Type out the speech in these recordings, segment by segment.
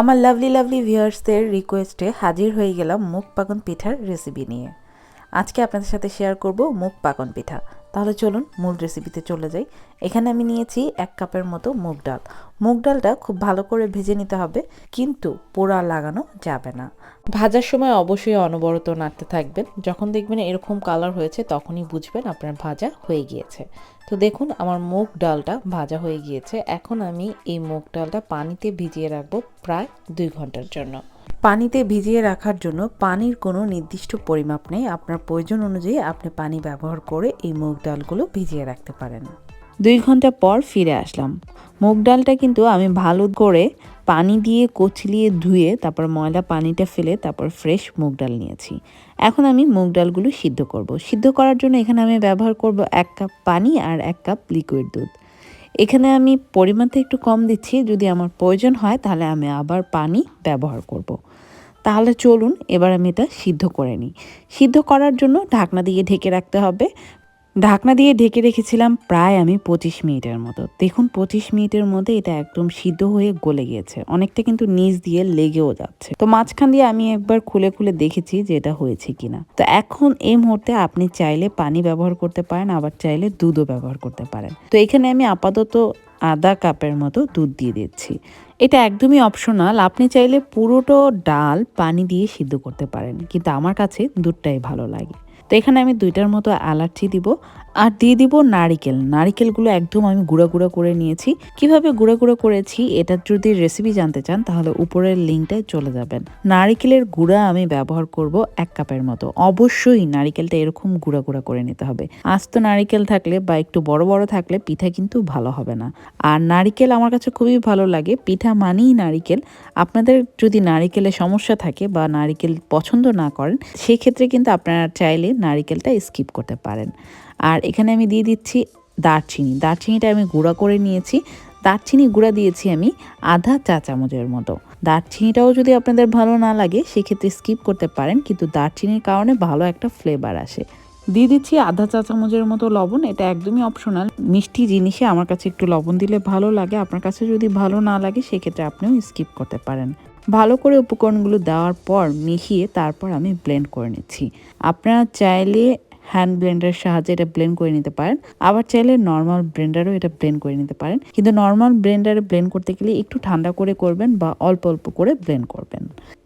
আমার lovely lovely ভিউয়ার্সদের রিকোয়েস্টে হাজির হয়ে গেলাম মুখ পাকন পিঠার রেসিপি নিয়ে। আজকে আপনাদের সাথে শেয়ার করব মুখ পাকন পিঠা। তাহলে চলুন মূল রেসিপিতে চলে যাই। এখানে আমি নিয়েছি এক কাপের মতো মুগ ডাল। মুগ ডালটা খুব ভালো করে ভেজে নিতে হবে, কিন্তু পোড়া লাগানো যাবে না। ভাজার সময় অবশ্যই অনবরত নাড়তে থাকবেন। যখন দেখবেন এরকম কালার হয়েছে, তখনই বুঝবেন আপনার ভাজা হয়ে গিয়েছে। তো দেখুন, আমার মুগ ডালটা ভাজা হয়ে গিয়েছে। এখন আমি এই মুগ ডালটা পানিতে ভিজিয়ে রাখব প্রায় দুই ঘণ্টার জন্য। পানিতে ভিজিয়ে রাখার জন্য পানির কোনো নির্দিষ্ট পরিমাপ নেই। আপনার প্রয়োজন অনুযায়ী আপনি পানি ব্যবহার করে এই মুগ ডালগুলো ভিজিয়ে রাখতে পারেন। দুই ঘণ্টা পর ফিরে আসলাম। মুগ ডালটা কিন্তু আমি ভালো করে পানি দিয়ে কচলিয়ে ধুয়ে, তারপর ময়লা পানিটা ফেলে, তারপর ফ্রেশ মুগ ডাল নিয়েছি। এখন আমি মুগ ডালগুলো সিদ্ধ করব। সিদ্ধ করার জন্য এখানে আমি ব্যবহার করব এক কাপ পানি আর এক কাপ লিকুইড দুধ। এখানে আমি পরিমাণটা একটু কম দিচ্ছি। যদি আমার প্রয়োজন হয় তাহলে আমি আবার পানি ব্যবহার করব। তাহলে চলুন, এবার আমি এটা সিদ্ধ করে নিই। সিদ্ধ করার জন্য ঢাকনা দিয়ে ঢেকে রাখতে হবে। ঢাকনা দিয়ে ঢেকে রেখেছিলাম প্রায় আমি পঁচিশ মিনিটের মতো। দেখুন, পঁচিশ মিনিটের মধ্যে এটা একদম সিদ্ধ হয়ে গলে গিয়েছে। অনেকটা কিন্তু নিচ দিয়ে লেগেও যাচ্ছে। তো মাঝখান দিয়ে আমি একবার খুলে খুলে দেখেছি যে এটা হয়েছে কিনা। তো এখন এই মুহূর্তে আপনি চাইলে পানি ব্যবহার করতে পারেন, আবার চাইলে দুধও ব্যবহার করতে পারেন। তো এখানে আমি আপাতত আধা কাপের মতো দুধ দিয়ে দিচ্ছি। এটা একদমই অপশনাল আপনি চাইলে পুরোটো ডাল পানি দিয়ে সিদ্ধ করতে পারেন। কিন্তু আমার কাছে দুধটাই ভালো লাগে। তো এখানে আমি দুইটার মতো অ্যালার্জি দিব। আর দিয়ে দিব নারিকেল। নারিকেলগুলো একদম আমি গুঁড়া গুঁড়া করে নিয়েছি। কীভাবে গুঁড়া গুঁড়া করেছি এটার যদি রেসিপি জানতে চান, তাহলে উপরের লিঙ্কটায় চলে যাবেন। নারিকেলের গুঁড়া আমি ব্যবহার করব এক কাপের মতো। অবশ্যই নারিকেলটা এরকম গুঁড়া গুঁড়া করে নিতে হবে। আস্ত নারিকেল থাকলে বা একটু বড় বড় থাকলে পিঠা কিন্তু ভালো হবে না। আর নারিকেল আমার কাছে খুবই ভালো লাগে। পিঠা মানেই নারিকেল। আপনাদের যদি নারিকেলের সমস্যা থাকে বা নারিকেল পছন্দ না করেন, সেক্ষেত্রে কিন্তু আপনারা চাইলে নারিকেলটা স্কিপ করতে পারেন। আর এখানে আমি দিয়ে দিচ্ছি দারচিনি। দারচিনিটা আমি গুঁড়া করে নিয়েছি। দারচিনি গুঁড়া দিয়েছি আমি আধা চা চামচের মতো। দারচিনিটাও যদি আপনাদের ভালো না লাগে, সেক্ষেত্রে স্কিপ করতে পারেন, কিন্তু দারচিনির কারণে ভালো একটা ফ্লেভার আসে। দিয়ে দিচ্ছি আধা চা চামচের মতো লবণ। এটা একদমই অপশনাল। মিষ্টি জিনিসে আমার কাছে একটু লবণ দিলে ভালো লাগে। আপনার কাছে যদি ভালো না লাগে, সেক্ষেত্রে আপনিও স্কিপ করতে পারেন। ভালো করে উপকরণগুলো দেওয়ার পর মিশিয়ে তারপর আমি ব্লেন্ড করে নিচ্ছি। আপনারা চাইলে হ্যান্ড ব্লেন্ডারের সাহায্যে এটা ব্লেন্ড করে নিতে পারেন। আবার চাইলে নর্মাল ব্লেন্ডারও এটা ব্লেন্ড করে নিতে পারেন। কিন্তু নর্মাল ব্লেন্ডারে ব্লেন্ড করতে গেলে একটু ঠান্ডা করে করবেন বা অল্প অল্প করে ব্লেন্ড করবেন।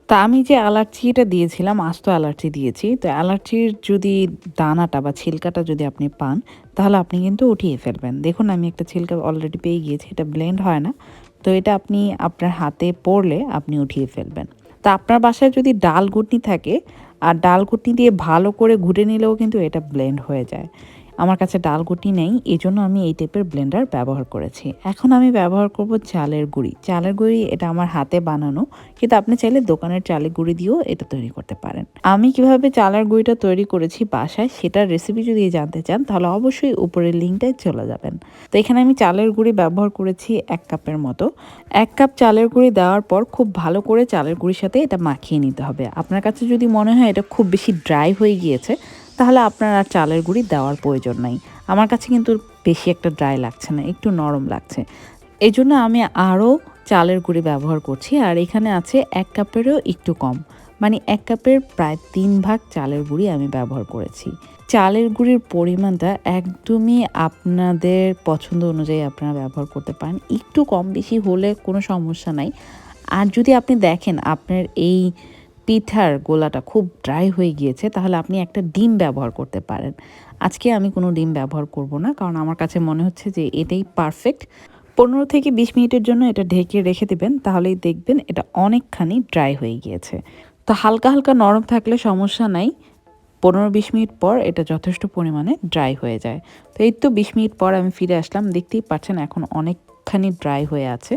তা আমি যে অ্যালার্জিটা দিয়েছিলাম, আস্ত অ্যালার্জি দিয়েছি, তো অ্যালার্জির যদি দানাটা বা ছিলকাটা যদি আপনি পান, তাহলে আপনি কিন্তু উঠিয়ে ফেলবেন। দেখুন, আমি একটা ছিলকা অলরেডি পেয়ে গিয়েছি, এটা ব্লেন্ড হয় না। তো এটা আপনি আপনার হাতে পড়লে আপনি উঠিয়ে ফেলবেন। তা আপনার বাসায় যদি ডাল ঘুটনি থাকে আর ডাল কুটনি দিয়ে ভালো করে ঘুটে নিলেও কিন্তু এটা ব্লেন্ড হয়ে যায়। আমার কাছে ডাল গুটি নেই এই জন্য আমি এই টাইপের ব্লেন্ডার ব্যবহার করেছি। এখন আমি ব্যবহার করব চালের গুঁড়ি। চালের গুঁড়ি এটা আমার হাতে বানানো, কিন্তু আপনি চাইলে দোকানের চালের গুঁড়ি দিয়েও এটা তৈরি করতে পারেন। আমি কীভাবে চালের গুঁড়িটা তৈরি করেছি বাসায়, সেটার রেসিপি যদি জানতে চান, তাহলে অবশ্যই উপরের লিঙ্কটায় চলে যাবেন। তো এখানে আমি চালের গুঁড়ি ব্যবহার করেছি এক কাপের মতো। এক কাপ চালের গুঁড়ি দেওয়ার পর খুব ভালো করে চালের গুঁড়ির সাথে এটা মাখিয়ে নিতে হবে। আপনার কাছে যদি মনে হয় এটা খুব বেশি ড্রাই হয়ে গিয়েছে তাহলে আপনার আর চালের গুঁড়ি দেওয়ার প্রয়োজন নাই। আমার কাছে কিন্তু বেশি একটা ড্রাই লাগছে না, একটু নরম লাগছে। এই জন্য আমি আরও চালের গুঁড়ি ব্যবহার করছি, আর এখানে আছে এক কাপেরও একটু কম। মানে এক কাপের প্রায় তিন ভাগ চালের গুঁড়ি আমি ব্যবহার করেছি। চালের গুঁড়ির পরিমাণটা একদমই আপনাদের পছন্দ অনুযায়ী আপনারা ব্যবহার করতে পারেন। একটু কম বেশি হলে কোনো সমস্যা নাই। আর যদি আপনি দেখেন আপনার এই পিঠার গোলাটা খুব ড্রাই হয়ে গিয়েছে, তাহলে আপনি একটা ডিম ব্যবহার করতে পারেন। আজকে আমি কোনো ডিম ব্যবহার করব না, কারণ আমার কাছে মনে হচ্ছে যে এটাই পারফেক্ট পনেরো থেকে বিশ মিনিটের জন্য এটা ঢেকে রেখে দেবেন, তাহলেই দেখবেন এটা অনেকখানি ড্রাই হয়ে গিয়েছে। তো হালকা হালকা নরম থাকলে সমস্যা নাই, পনেরো বিশ মিনিট পর এটা যথেষ্ট পরিমাণে ড্রাই হয়ে যায়। তো এই তো বিশ মিনিট পর আমি ফিরে আসলাম, দেখতেই পাচ্ছেন এখন অনেকখানি ড্রাই হয়ে আছে।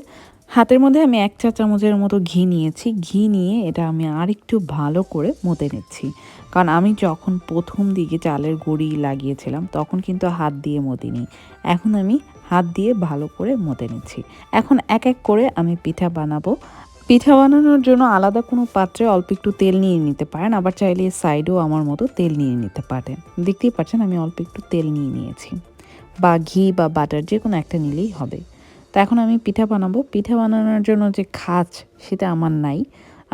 হাতের মধ্যে আমি এক চা চামচের মতো ঘি নিয়েছি। ঘি নিয়ে এটা আমি আর একটু ভালো করে মতে নিচ্ছি। কারণ আমি যখন প্রথম দিকে চালের গুঁড়ি লাগিয়েছিলাম, তখন কিন্তু হাত দিয়ে মতিনি। এখন আমি হাত দিয়ে ভালো করে মতে নিচ্ছি। এখন এক এক করে আমি পিঠা বানাবো। পিঠা বানানোর জন্য আলাদা কোনো পাত্রে অল্প একটু তেল নিয়ে নিতে পারেন, আবার চাইলে সাইডেও আমার মতো তেল নিয়ে নিতে পারেন। দেখতেই পাচ্ছেন আমি অল্প একটু তেল নিয়ে নিয়েছি। বা ঘি বা বাটার যে কোনো একটা নিলেই হবে। তো এখন আমি পিঠা বানাবো। পিঠা বানানোর জন্য যে খাঁচ সেটা আমার নাই।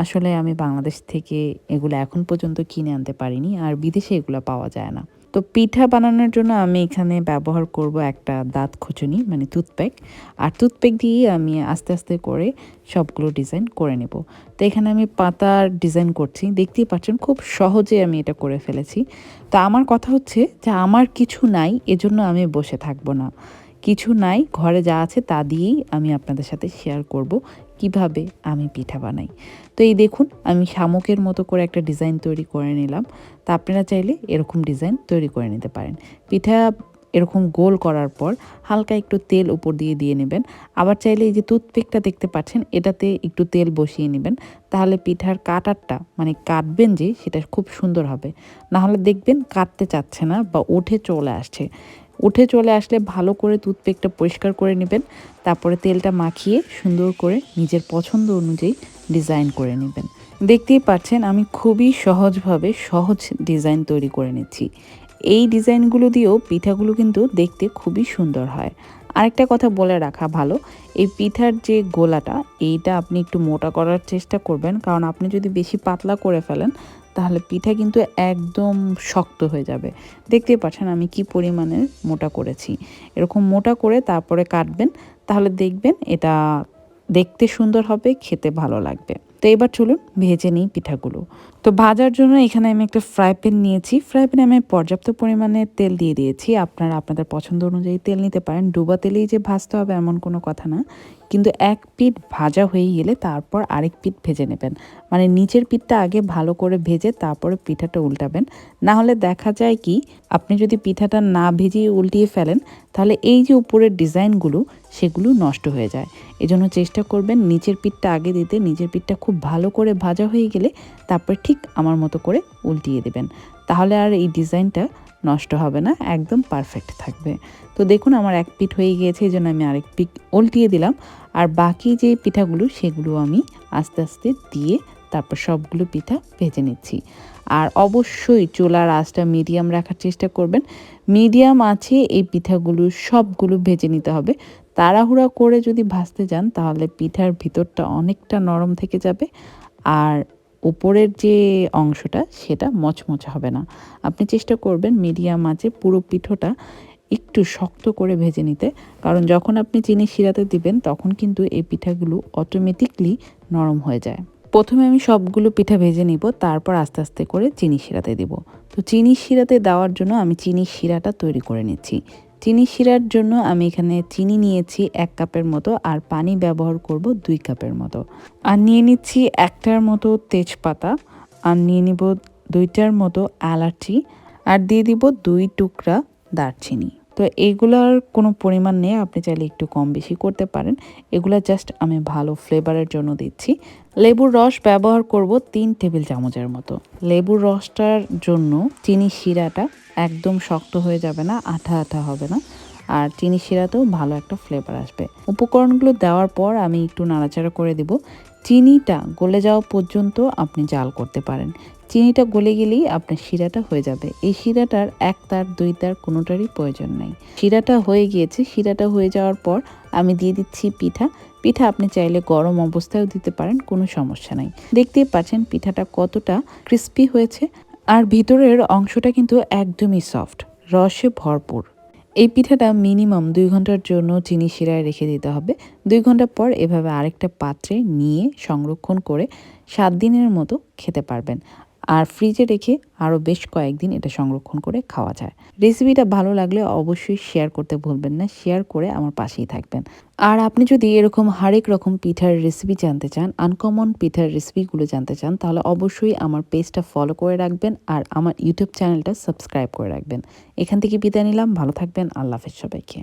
আসলে আমি বাংলাদেশ থেকে এগুলো এখন পর্যন্ত কিনে আনতে পারিনি আর বিদেশে এগুলো পাওয়া যায় না। তো পিঠা বানানোর জন্য আমি এখানে ব্যবহার করব একটা দাঁত খুচুনি মানে টুথপ্যাক আর টুথপ্যাক দিয়ে আমি আস্তে আস্তে করে সবগুলো ডিজাইন করে নেব। তো এখানে আমি পাতার ডিজাইন করছি। দেখতেই পাচ্ছেন খুব সহজে আমি এটা করে ফেলেছি। তো আমার কথা হচ্ছে যে আমার কিছু নাই, এজন্য আমি বসে থাকব না। কিছু নাই, ঘরে যা আছে তা দিয়েই আমি আপনাদের সাথে শেয়ার করব কীভাবে আমি পিঠা বানাই। তো এই দেখুন, আমি শামুকের মতো করে একটা ডিজাইন তৈরি করে নিলাম। তা আপনারা চাইলে এরকম ডিজাইন তৈরি করে নিতে পারেন। পিঠা এরকম গোল করার পর হালকা একটু তেল উপর দিয়ে দিয়ে নেবেন। আবার চাইলে এই যে টুথপিকটা দেখতে পাচ্ছেন, এটাতে একটু তেল বসিয়ে নেবেন। তাহলে পিঠার কাটারটা মানে কাটবেন যে, সেটা খুব সুন্দর হবে। নাহলে দেখবেন কাটতে চাচ্ছে না বা উঠে চলে আসছে। উঠে চলে আসলে ভালো করে টুথপিকটা পরিষ্কার করে নেবেন, তারপরে তেলটা মাখিয়ে সুন্দর করে নিজের পছন্দ অনুযায়ী ডিজাইন করে নেবেন। দেখতেই পাচ্ছেন আমি খুবই সহজভাবে সহজ ডিজাইন তৈরি করে নিচ্ছি। এই ডিজাইনগুলো দিয়েও পিঠাগুলো কিন্তু দেখতে খুবই সুন্দর হয়। আরেকটা কথা বলে রাখা ভালো, এই পিঠার যে গোলাটা, এইটা আপনি একটু মোটা করার চেষ্টা করবেন, কারণ আপনি যদি বেশি পাতলা করে ফেলেন তাহলে পিঠা কিন্তু একদম শক্ত হয়ে যাবে। দেখতে পাচ্ছেন আমি কি পরিমাণে মোটা করেছি। এরকম মোটা করে তারপরে কাটবেন, তাহলে দেখবেন এটা দেখতে সুন্দর হবে, খেতে ভালো লাগবে। তো এবার চলুন ভেজে নিই পিঠাগুলো। তো ভাজার জন্য এখানে আমি একটা ফ্রাই প্যান নিয়েছি। ফ্রাই প্যানে আমি পর্যাপ্ত পরিমাণে তেল দিয়ে দিয়েছি। আপনারা আপনাদের পছন্দ অনুযায়ী তেল নিতে পারেন। ডুবা তেলেই যে ভাজতে হবে এমন কোনো কথা না। কিন্তু এক পিঠ ভাজা হয়ে গেলে তারপর আরেক পিঠ ভেজে নেবেন। মানে নিচের পিঠটা আগে ভালো করে ভেজে তারপরে পিঠাটা উল্টাবেন। না হলে দেখা যায় কি, আপনি যদি পিঠাটা না ভেজিয়ে উল্টিয়ে ফেলেন, তাহলে এই যে উপরের ডিজাইনগুলো, সেগুলো নষ্ট হয়ে যায়। এজন্য চেষ্টা করবেন নিচের পিঠটা আগে দিতে। নিচের পিঠটা খুব ভালো করে ভাজা হয়ে গেলে তারপর ঠিক আমার মতো করে উল্টিয়ে দেবেন। তাহলে আর এই ডিজাইনটা নষ্ট হবে না, একদম পারফেক্ট থাকবে। তো দেখুন আমার এক পিঠ হয়ে গিয়েছে, এই জন্য আমি আরেক পিঠ উল্টিয়ে দিলাম। আর বাকি যে পিঠাগুলো, সেগুলো আমি আস্তে আস্তে দিয়ে তারপর সবগুলো পিঠা ভেজে নিচ্ছি। আর অবশ্যই চুলার আঁচটা মিডিয়াম রাখার চেষ্টা করবেন। মিডিয়াম আছে, এই পিঠাগুলো সবগুলো ভেজে নিতে হবে। তাড়াহুড়া করে যদি ভাজতে যান, তাহলে পিঠার ভিতরটা অনেকটা নরম থেকে যাবে। আর উপরের যে অংশটা, সেটা মচমচে হবে না। আপনি চেষ্টা করবেন মিডিয়াম আঁচে পুরো পিঠোটা একটু শক্ত করে ভেজে নিতে। কারণ যখন আপনি চিনি শিরাতে দিবেন, তখন কিন্তু এই পিঠাগুলো অটোমেটিকলি নরম হয়ে যায়। প্রথমে আমি সবগুলো পিঠা ভেজে নিব, তারপর আস্তে আস্তে করে চিনি শিরাতে দিব। তো চিনি শিরাতে দেওয়ার জন্য আমি চিনি শিরাটা তৈরি করে নিচ্ছি। চিনি শিরার জন্য আমি এখানে চিনি নিয়েছি এক কাপের মতো আর পানি ব্যবহার করব দুই কাপের মতো। আর নিয়ে নিচ্ছি একটার মতো তেজপাতা আর নিয়ে নিব দুইটার মতো এলাচি আর দিয়ে দিব দুই টুকরা দারচিনি। তো এগুলার কোনো পরিমাণ নেই, আপনি চাইলে একটু কম বেশি করতে পারেন। এগুলো জাস্ট আমি ভালো ফ্লেভারের জন্য দিচ্ছি। লেবুর রস ব্যবহার করব তিন টেবিল চামচের মতো। লেবুর রসটার জন্য চিনি শিরাটা একদম শক্ত হয়ে যাবে না, আঠা আঠা হবে না। আর চিনি শিরাতেও ভালো একটা ফ্লেভার আসবে। উপকরণগুলো দেওয়ার পর আমি একটু নাড়াচাড়া করে দেব। চিনিটা গলে যাওয়া পর্যন্ত আপনি জাল করতে পারেন। চিনিটা গলে গেলেই আপনার শিরাটা হয়ে যাবে। এই শিরাটার এক তার, দুই তার কোনোটারই প্রয়োজন নাই। শিরাটা হয়ে গিয়েছে। শিরাটা হয়ে যাওয়ার পর আমি দিয়ে দিচ্ছি পিঠা। পিঠা আপনি চাইলে গরম অবস্থায়ও দিতে পারেন, কোনো সমস্যা নাই। দেখতেই পাচ্ছেন পিঠাটা কতটা ক্রিস্পি হয়েছে। আর ভিতরের অংশটা কিন্তু একদমই সফট রসে ভরপুর। এই পিঠাটা মিনিমাম দুই ঘণ্টার জন্য চিনি শিরায় রেখে দিতে হবে। দুই ঘণ্টা পর এভাবে আরেকটা পাত্রে নিয়ে সংরক্ষণ করে সাত দিনের মতো খেতে পারবেন। আর ফ্রিজে রেখে আরও বেশ কয়েকদিন এটা সংরক্ষণ করে খাওয়া যায়। রেসিপিটা ভালো লাগলে অবশ্যই শেয়ার করতে ভুলবেন না শেয়ার করে আমার পাশেই থাকবেন। আর আপনি যদি এরকম হরেক রকম পিঠার রেসিপি জানতে চান আনকমন পিঠার রেসিপিগুলো জানতে চান, তাহলে অবশ্যই আমার পেজটা ফলো করে রাখবেন আর আমার ইউটিউব চ্যানেলটা সাবস্ক্রাইব করে রাখবেন। এখান থেকে বিদায় নিলাম, ভালো থাকবেন, আল্লাহ হাফেজ সবাইকে।